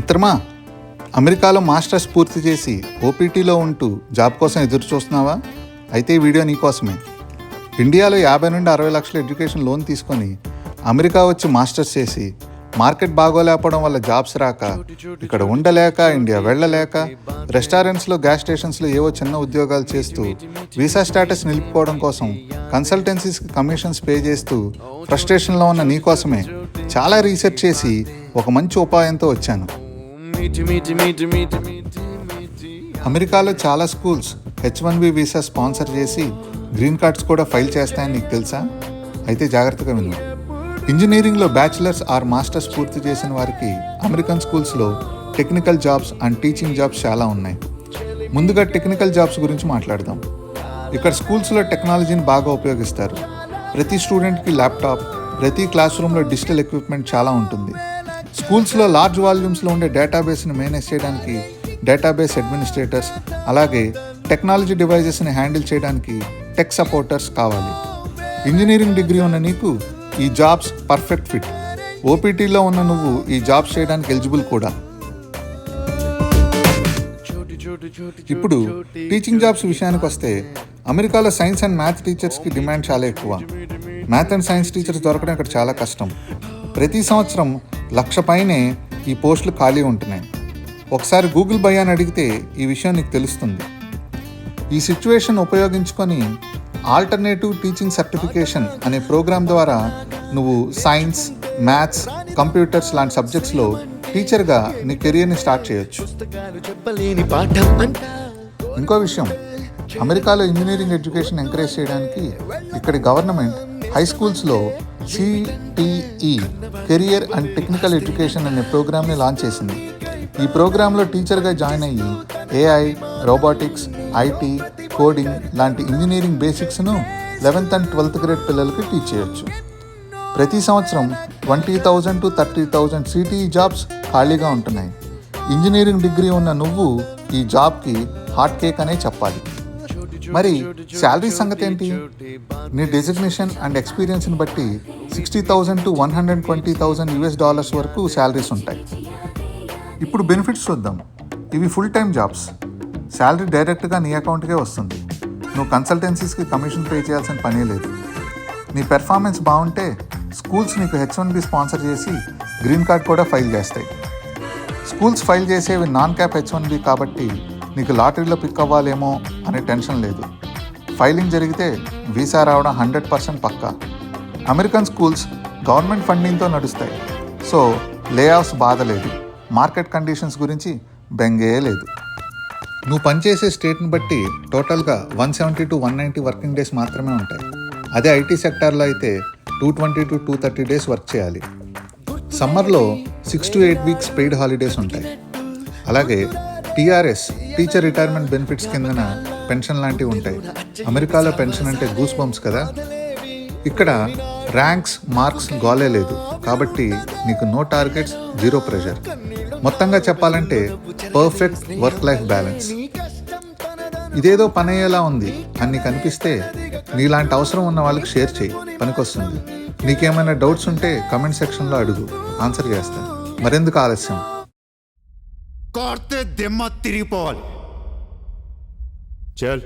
మిత్రమా అమెరికాలో మాస్టర్స్ పూర్తి చేసి ఓపీటీలో ఉంటూ జాబ్ కోసం ఎదురు చూస్తున్నావా అయితే ఈ వీడియో నీకోసమే ఇండియాలో యాభై నుండి అరవై లక్షల ఎడ్యుకేషన్ లోన్ తీసుకొని అమెరికా వచ్చి మాస్టర్స్ చేసి మార్కెట్ బాగోలేకపోవడం వల్ల జాబ్స్ రాక ఇక్కడ ఉండలేక ఇండియా వెళ్ళలేక రెస్టారెంట్స్లో గ్యాస్ స్టేషన్స్లో ఏవో చిన్న ఉద్యోగాలు చేస్తూ వీసా స్టేటస్ నిలుపుకోవడం కోసం కన్సల్టెన్సీస్కి కమిషన్స్ పే చేస్తూ ఫ్రస్ట్రేషన్లో ఉన్న నీ కోసమే చాలా రీసెర్చ్ చేసి ఒక మంచి ఉపాయంతో వచ్చాను. అమెరికాలో చాలా schools H one B visa sponsor చేసి గ్రీన్ కార్డ్స్ కూడా ఫైల్ చేస్తాయని నీకు తెలుసా? అయితే జాగ్రత్తగా విను. ఇంజనీరింగ్లో బ్యాచిలర్స్ ఆర్ మాస్టర్స్ పూర్తి చేసిన వారికి అమెరికన్ స్కూల్స్లో technical jobs and teaching jobs చాలా ఉన్నాయి. ముందుగా టెక్నికల్ జాబ్స్ గురించి మాట్లాడదాం. ఇక్కడ స్కూల్స్లో టెక్నాలజీని బాగా ఉపయోగిస్తారు. ప్రతి స్టూడెంట్కి ల్యాప్టాప్ ప్రతి క్లాస్ రూమ్లో డిజిటల్ ఎక్విప్మెంట్ చాలా ఉంటుంది. స్కూల్స్లో లార్జ్ వాల్యూమ్స్లో ఉండే డేటాబేస్ని మేనేజ్ చేయడానికి డేటాబేస్ అడ్మినిస్ట్రేటర్స్ అలాగే టెక్నాలజీ డివైజెస్ని హ్యాండిల్ చేయడానికి టెక్ సపోర్టర్స్ కావాలి. ఇంజనీరింగ్ డిగ్రీ ఉన్న నీకు ఈ జాబ్స్ పర్ఫెక్ట్ ఫిట్. ఓపీటీలో ఉన్న నువ్వు ఈ జాబ్స్ చేయడానికి ఎలిజిబుల్ కూడా. ఇప్పుడు టీచింగ్ జాబ్స్ విషయానికి వస్తే అమెరికాలో సైన్స్ అండ్ మ్యాథ్స్ టీచర్స్కి డిమాండ్ చాలా ఎక్కువ. మ్యాథ్ అండ్ సైన్స్ టీచర్స్ దొరకడం ఇక్కడ చాలా కష్టం. ప్రతి సంవత్సరం లక్ష పైనే ఈ పోస్టులు ఖాళీ ఉంటున్నాయి. ఒకసారి గూగుల్ బై అని అడిగితే ఈ విషయం నీకు తెలుస్తుంది. ఈ సిచ్యువేషన్ ఉపయోగించుకొని ఆల్టర్నేటివ్ టీచింగ్ సర్టిఫికేషన్ అనే ప్రోగ్రాం ద్వారా నువ్వు సైన్స్ మ్యాథ్స్ కంప్యూటర్స్ లాంటి సబ్జెక్ట్స్లో టీచర్గా నీ కెరియర్ని స్టార్ట్ చేయొచ్చు. ఇంకో విషయం అమెరికాలో ఇంజనీరింగ్ ఎడ్యుకేషన్ ఎంకరేజ్ చేయడానికి ఇక్కడి గవర్నమెంట్ హై స్కూల్స్లో CTE career and technical education అనే ప్రోగ్రామ్ని లాంచ్ చేసింది. ఈ ప్రోగ్రాంలో టీచర్గా జాయిన్ అయ్యి ఏఐ రోబోటిక్స్ ఐటీ కోడింగ్ లాంటి ఇంజనీరింగ్ బేసిక్స్ను లెవెన్త్ అండ్ ట్వెల్త్ గ్రేడ్ పిల్లలకి టీచ్ చేయొచ్చు. ప్రతి సంవత్సరం twenty thousand to thirty thousand CTE jobs ఖాళీగా ఉంటున్నాయి. ఇంజనీరింగ్ డిగ్రీ ఉన్న నువ్వు ఈ జాబ్కి హాట్ కేక్ అనే చెప్పాలి. మరి శాలరీ సంగతి ఏంటి నీ డెసిగ్నేషన్ అండ్ ఎక్స్పీరియన్స్ని బట్టి sixty thousand to one hundred twenty thousand US dollars వరకు శాలరీస్ ఉంటాయి. ఇప్పుడు బెనిఫిట్స్ చూద్దాం. ఇవి ఫుల్ టైం జాబ్స్ శాలరీ డైరెక్ట్గా నీ అకౌంట్కే వస్తుంది. నువ్వు కన్సల్టెన్సీస్కి కమిషన్ పే చేయాల్సిన పనే లేదు. నీ పెర్ఫార్మెన్స్ బాగుంటే స్కూల్స్ నీకు హెచ్ వన్ బి స్పాన్సర్ చేసి గ్రీన్ కార్డ్ కూడా ఫైల్ చేస్తాయి. స్కూల్స్ ఫైల్ చేసేవి non cap H one B కాబట్టి నీకు లాటరీలో పిక్ అవ్వాలేమో అనే టెన్షన్ లేదు. ఫైలింగ్ జరిగితే వీసా రావడం హండ్రెడ్ పర్సెంట్ పక్కా. అమెరికన్ స్కూల్స్ గవర్నమెంట్ ఫండింగ్తో నడుస్తాయి. సో లే ఆఫ్స్ బాధ లేదు. మార్కెట్ కండిషన్స్ గురించి బెంగే లేదు. నువ్వు పనిచేసే స్టేట్ని బట్టి టోటల్గా one seventy to one ninety working days మాత్రమే ఉంటాయి. అదే ఐటీ సెక్టార్లో అయితే two twenty to two thirty days work చేయాలి. సమ్మర్లో six to eight weeks paid holidays ఉంటాయి. అలాగే టీఆర్ఎస్ టీచర్ రిటైర్మెంట్ బెనిఫిట్స్ కిందన పెన్షన్ లాంటివి ఉంటాయి. అమెరికాలో పెన్షన్ అంటే గూస్ బంప్స్ కదా? ఇక్కడ ర్యాంక్స్ మార్క్స్ గోలే లేదు. కాబట్టి నీకు నో టార్గెట్స్ జీరో ప్రెషర్. మొత్తంగా చెప్పాలంటే పర్ఫెక్ట్ వర్క్ లైఫ్ బ్యాలెన్స్. ఇదేదో పని అయ్యేలా ఉంది. అని నీకు అనిపిస్తే నీలాంటి అవసరం ఉన్న వాళ్ళకి షేర్ చేయి. పనికొస్తుంది. నీకేమైనా డౌట్స్ ఉంటే కమెంట్ సెక్షన్లో అడుగు. ఆన్సర్ చేస్తాను. మరెందుకు ఆలస్యం? करते दिमाग तिरिपाल चल।